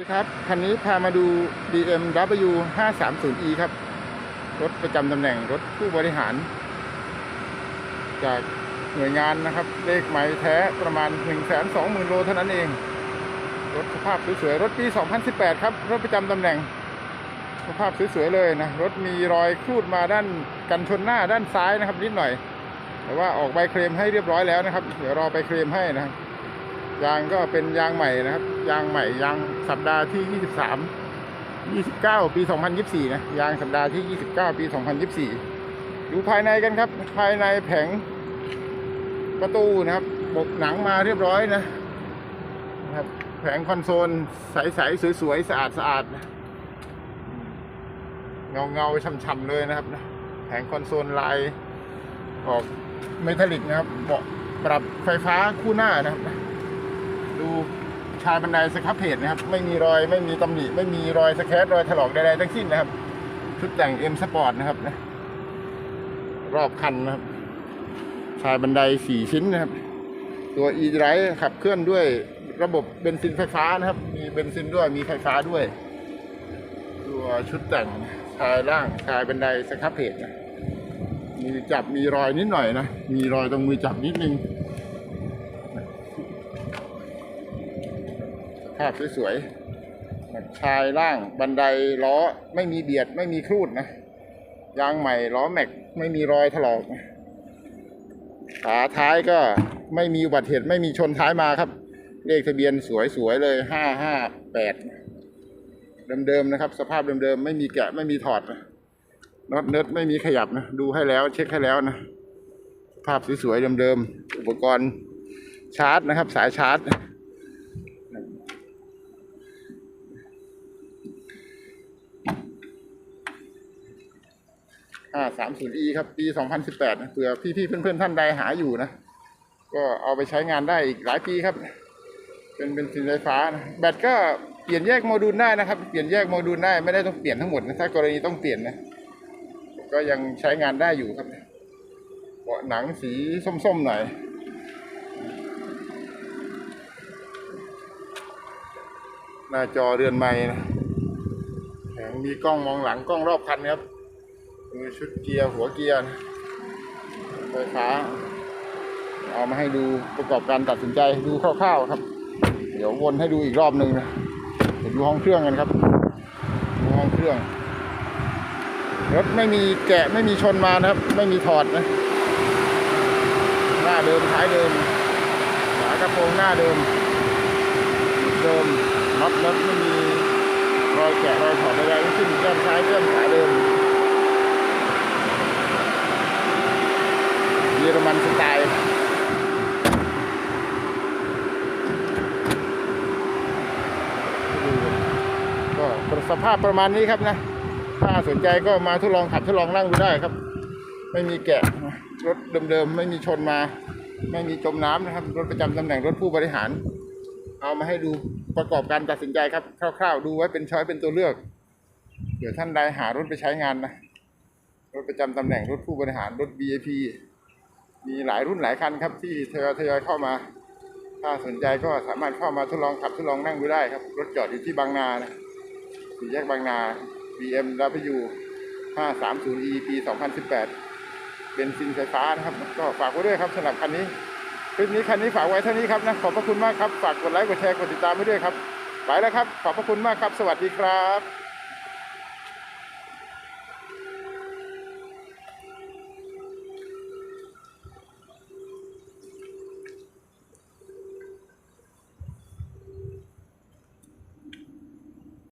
สวัสดีครับ คันนี้พามาดู BMW 530e ครับ รถประจำตำแหน่งรถผู้บริหาร จากหน่วยงานนะครับ เลขหมายแท้ประมาณ 120,000 โลเท่านั้นเอง รถสภาพสวยๆ รถปี 2018 ครับ รถประจำตำแหน่ง สภาพสวยๆ เลยนะ รถมีรอยครูดมาด้านกันชนหน้าด้านซ้ายนะครับนิดหน่อย แต่ว่าออกใบเคลมให้เรียบร้อยแล้วนะครับ เดี๋ยวรอไปเคลมให้นะครับ ยางก็เป็นยางใหม่นะครับ ยางใหม่ยางสัปดาห์ที่ 23 29 ปี 2024 นะ ยางสัปดาห์ที่ 29 ปี 2024 ดูภายในกันครับ ภายในแผงประตูนะครับบกหนังมาเรียบร้อยนะนะครับแผงคอนโซลใสๆสวยๆสะอาดสะอาดเงาเงาๆช่ำๆเลยนะครับนะแผงคอนโซลลายออกเมทัลลิกนะครับเบาะปรับไฟฟ้าคู่หน้านะครับ ดูชายบันไดสครับเพจนะครับ ไม่มีรอยไม่มีตำหนิไม่มีรอยสแครรอยถลอกใดๆทั้งสิ้นนะครับ ชุดแต่ง M Sport นะครับนะรอบคันนะครับ ชายบันไดสี่ชิ้นนะครับ ตัว e d r i v e ขับเคลื่อนด้วยระบบเบนซินไฟฟ้านะครับ มีเบนซินด้วยมีไฟฟ้าด้วย ตัวชุดแต่งชายล่างชายบันไดสครับเพจนะมีจับมีรอยนิดหน่อยนะ มีรอยตรงมือจับนิดนึง ภาพสวยๆชายล่างบันไดล้อไม่มีเบียดไม่มีครูดนะยางใหม่ล้อแม็กไม่มีรอยถลอกขาท้ายก็ไม่มีอุบัติเหตุไม่มีชนท้ายมาครับ เลขทะเบียนสวยๆเลยห้าห้าแปดเดิมๆนะครับ สภาพเดิมๆไม่มีแกะไม่มีถอดนะน็อตเนิร์ดไม่มีขยับนะดูให้แล้วเช็คให้แล้วนะ ภาพสวยๆเดิมๆอุปกรณ์ชาร์จนะครับ สายชาร์จ ห้าสามศูนย์ e ครับ ปีสองพันสิบแปดเผื่อพี่ๆเพื่อนๆท่านใดหาอยู่นะ ก็เอาไปใช้งานได้อีกหลายปีครับ เป็นเป็นสินไฟฟ้านะแบตก็เปลี่ยนแยกโมดูลได้นะครับ เปลี่ยนแยกโมดูลได้ไม่ได้ต้องเปลี่ยนทั้งหมดนะถ้ากรณีต้องเปลี่ยนนะ ก็ยังใช้งานได้อยู่ครับเบาะหนังสีส้มๆหน่อยหน้าจอเรือนไม้นะแถมมีกล้องมองหลังกล้องรอบคันครับ ดูชุดเกียร์หัวเกียร์ไฟฟ้า เอามาให้ดูประกอบการตัดสินใจดูคร่าวๆครับ เดี๋ยววนให้ดูอีกรอบหนึ่งนะเดี๋ยวดูห้องเครื่องกันครับดูห้องเครื่องรถไม่มีแกะไม่มีชนมานะครับ ไม่มีถอดนะ หน้าเดิมท้ายเดิมฝากระโปรงหน้าเดิมเดิมน็อตน็อตไม่มีรอยแกะรอยถอดใดๆทั้งสิ้นเลื่อนซ้ายเลื่อนขวาเดิม เยอรมันสไตล์ก็สภาพประมาณนี้ครับนะ ถ้าสนใจก็มาทดลองขับทดลองนั่งดูได้ครับ ไม่มีแกะนะรถเดิมๆไม่มีชนมา ไม่มีจมน้ำนะครับ รถประจำตำแหน่งรถผู้บริหาร เอามาให้ดูประกอบการตัดสินใจครับ คร่าวๆ ดูไว้เป็นช้อยเป็นตัวเลือก เดี๋ยวท่านใดหารถไปใช้งานนะ รถประจำตำแหน่งรถผู้บริหารรถ VIP มีหลายรุ่นหลายคันครับ ที่ทยอยทยอยเข้ามา ถ้าสนใจก็สามารถเข้ามาทดลองขับทดลองนั่งดูได้ครับ รถจอดอยู่ที่บางนานะสี่แยกบางนา BMW 530e ปี 2018 เป็นซินไฟฟ้านะครับ ก็ฝากไว้ด้วยครับสำหรับคันนี้คลิปนี้คันนี้ฝากไว้เท่านี้ครับนะขอบพระคุณมากครับ ฝากกดไลค์กดแชร์กดติดตามไว้ด้วยครับไปแล้วครับ ขอบพระคุณมากครับ สวัสดีครับ